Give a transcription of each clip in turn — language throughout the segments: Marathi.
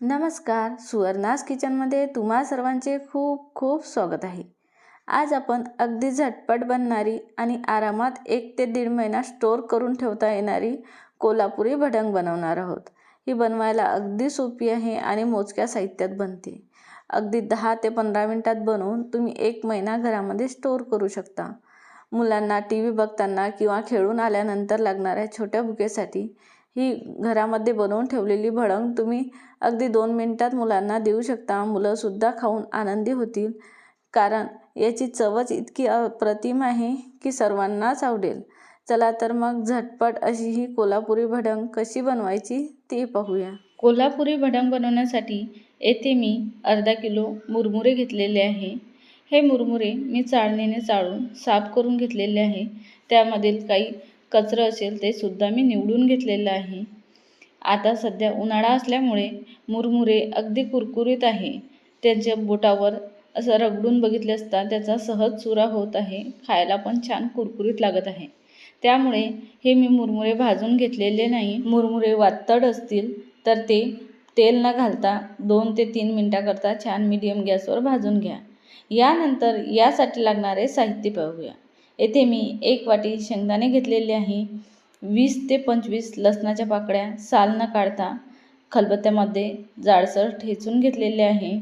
नमस्कार सुवर्णास किचनमध्ये तुम्हा सर्वांचे खूप खूप स्वागत आहे. आज आपण अगदी झटपट बनणारी आणि आरामात एक ते दीड महिना स्टोअर करून ठेवता येणारी कोल्हापुरी भडंग बनवणार आहोत. ही बनवायला अगदी सोपी आहे आणि मोजक्या साहित्यात बनते. अगदी दहा ते पंधरा मिनटात बनवून तुम्ही एक महिना घरामध्ये स्टोअर करू शकता. मुलांना टी व्ही बघताना किंवा खेळून आल्यानंतर लागणाऱ्या छोट्या भुकेसाठी ही घरामध्ये बनवून ठेवलेली भडंग तुम्ही अगदी दोन मिनटात मुलांना देऊ शकता. मुलंसुद्धा खाऊन आनंदी होतील. कारण याची चवच इतकी अप्रतिम आहे की सर्वांनाच आवडेल. चला तर मग झटपट अशी ही कोल्हापुरी भडंग कशी बनवायची ती पाहूया. कोल्हापुरी भडंग बनवण्यासाठी येथे मी अर्धा किलो मुरमुरे घेतलेले आहे. हे मुरमुरे मी चाळणीने चाळून साफ करून घेतलेले आहे. त्यामधील काही कचरं असेल ते सुद्धा मी निवडून घेतलेलं आहे. आता सध्या उन्हाळा असल्यामुळे मुरमुरे अगदी कुरकुरीत आहे. त्यांच्या बोटावर असं रगडून बघितले असता त्याचा सहज चुरा होत आहे. खायला पण छान कुरकुरीत लागत आहे. त्यामुळे हे मी मुरमुरे भाजून घेतलेले नाही. मुरमुरे वातड असतील तर ते तेल न घालता दोन ते तीन मिनटाकरता छान मीडियम गॅसवर भाजून घ्या. यानंतर यासाठी लागणारे साहित्य पाहूया. येथे मी एक वाटी शेंगदाणे घेतलेले आहे. वीस ते पंचवीस लसणाच्या पाकळ्या साल न काढता खलबत्त्यामध्ये जाडसर ठेचून घेतलेले आहे.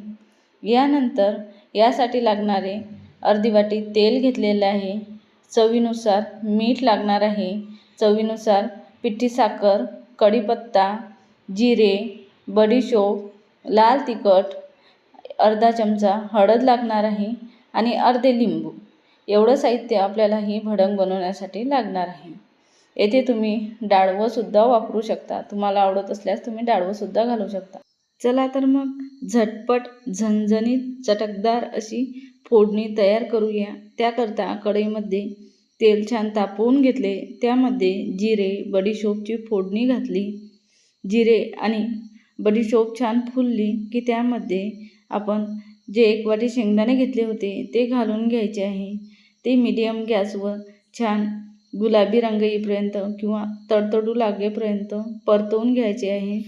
यानंतर यासाठी लागणारे अर्धी वाटी तेल घेतलेले आहे. चवीनुसार मीठ लागणार आहे. चवीनुसार पिठी साखर कढीपत्ता जिरे बडीशोप लाल तिखट अर्धा चमचा हळद लागणार आहे आणि अर्धे लिंबू. एवढं साहित्य आपल्याला ही भडंग बनवण्यासाठी लागणार आहे. येथे तुम्ही डाळवंसुद्धा वापरू शकता. तुम्हाला आवडत असल्यास तुम्ही डाळवंसुद्धा घालू शकता. चला तर मग झटपट झणझणीत चटकदार अशी फोडणी तयार करूया. त्याकरता कढईमध्ये तेल छान तापवून घेतले. त्यामध्ये जिरे बडीशोपची फोडणी घातली. जिरे आणि बडीशोप छान फुलली की त्यामध्ये आपण जे एक वाटी शेंगदाणे घेतले होते ते घालून घ्यायचे आहे. ते मिडियम गॅसवर छान गुलाबी रंग येईपर्यंत किंवा तडतडू लागेपर्यंत परतवून घ्यायचे आहे.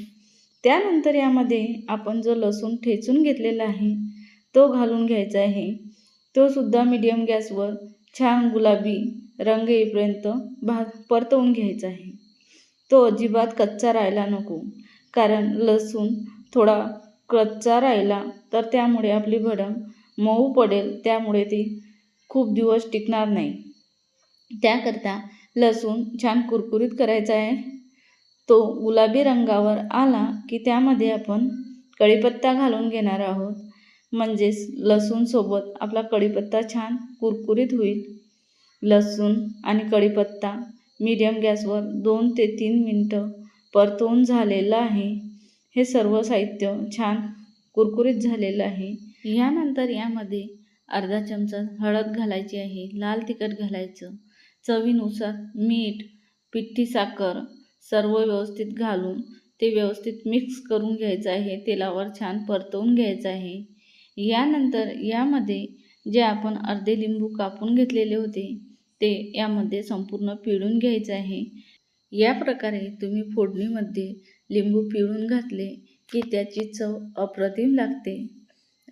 त्यानंतर यामध्ये आपण जो लसूण ठेचून घेतलेला आहे तो घालून घ्यायचा आहे. तो सुद्धा मीडियम गॅसवर छान गुलाबी रंग येईपर्यंत भा परतवून घ्यायचा आहे. तो अजिबात कच्चा राहायला नको कारण लसूण थोडा कच्चा राहिला तर त्यामुळे आपली भडंग मऊ पडेल त्यामुळे ती खूप दिवस टिकणार नाही. त्याकरता लसूण छान कुरकुरीत करायचा आहे. तो गुलाबी रंगावर आला की त्यामध्ये आपण कढीपत्ता घालून घेणार आहोत. म्हणजेच लसूणसोबत आपला कढीपत्ता छान कुरकुरीत होईल. लसूण आणि कढीपत्ता मीडियम गॅसवर दोन ते तीन मिनटं परतवून झालेलं आहे. हे सर्व साहित्य छान कुरकुरीत झालेलं आहे. यानंतर यामध्ये अर्धा चमचा हळद घालायची आहे लाल तिखट घालायचं. चवीनुसार मीठ पिठी साखर सर्व व्यवस्थित घालून ते व्यवस्थित मिक्स करून घ्यायचं आहे तेलावर छान परतवून घ्यायचं आहे. यानंतर यामध्ये जे आपण अर्धे लिंबू कापून घेतलेले होते ते यामध्ये संपूर्ण पिळून घ्यायचं आहे. या प्रकारे तुम्ही फोडणीमध्ये लिंबू पिळून घातले की त्याची चव अप्रतिम लागते.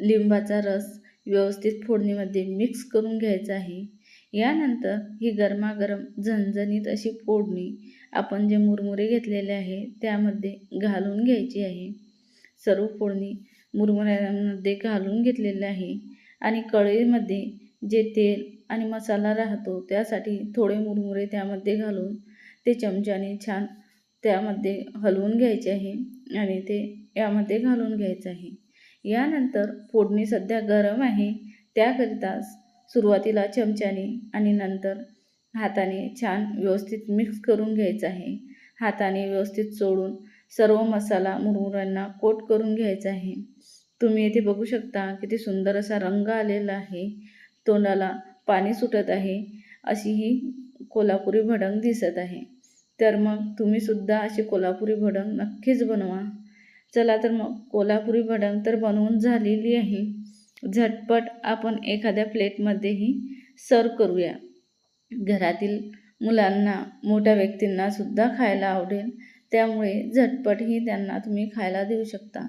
लिंबाचा रस व्यवस्थित फोडणीमध्ये मिक्स करून घ्यायचं आहे. यानंतर ही गरमागरम झणझणीत अशी फोडणी आपण जे मुरमुरे घेतलेले आहे त्यामध्ये घालून घ्यायची आहे. सर्व फोडणी मुरमुऱ्यांमध्ये घालून घेतलेलं आहे आणि कढईमध्ये जे तेल आणि मसाला राहतो त्यासाठी थोडे मुरमुरे त्यामध्ये घालून ते चमच्याने छान त्यामध्ये हलवून घ्यायचे आहे आणि ते यामध्ये घालून घ्यायचं आहे. यानंतर फोडणी सध्या गरम आहे. त्याकरिता सुरुवातीला चमच्याने आणि नंतर हाताने छान व्यवस्थित मिक्स करून घ्यायचं आहे. हाताने व्यवस्थित चोळून सर्व मसाला मुरमुऱ्यांना कोट करून घ्यायचा आहे. तुम्ही इथे बघू शकता किती सुंदर असा रंग आलेला आहे. तोंडाला पाणी सुटत आहे. अशी ही कोल्हापुरी भडंग दिसत आहे. तर मग तुम्हीसुद्धा अशी कोल्हापुरी भडंग नक्कीच बनवा. चला तर मग कोल्हापुरी भडंग तर बनवून झालेली आहे. झटपट आपण एखाद्या प्लेटमध्येही सर्व करूया. घरातील मुलांना मोठ्या व्यक्तींनासुद्धा खायला आवडेल. त्यामुळे झटपटही त्यांना तुम्ही खायला देऊ शकता.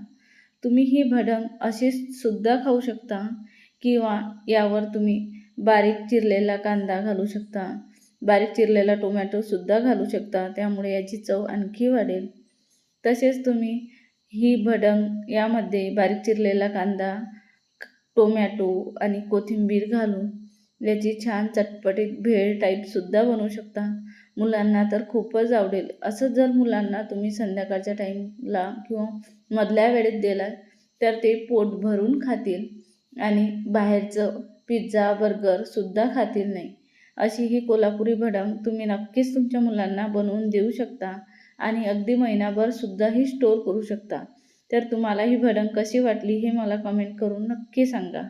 तुम्ही ही भडंग अशीच सुद्धा खाऊ शकता किंवा यावर तुम्ही बारीक चिरलेला कांदा घालू शकता. बारीक चिरलेला टोमॅटोसुद्धा घालू शकता. त्यामुळे याची चव आणखी वाढेल. तसेच तुम्ही ही भडंग यामध्ये बारीक चिरलेला कांदा टोमॅटो आणि कोथिंबीर घालून याची छान चटपटीत भेळ टाईपसुद्धा बनवू शकता. मुलांना तर खूपच आवडेल. असं जर मुलांना तुम्ही संध्याकाळच्या टाईमला किंवा मधल्या वेळेत दिला तर ते पोट भरून खातील आणि बाहेरचं पिझ्झा बर्गरसुद्धा खातील नाही. अशी ही कोल्हापुरी भडंग तुम्ही नक्कीच तुमच्या मुलांना बनवून देऊ शकता. आणि अगदी महिनाभर सुद्धाही स्टोर करू शकता. तर तुम्हाला ही भडंग कशी वाटली हे मला कमेंट करून नक्की सांगा.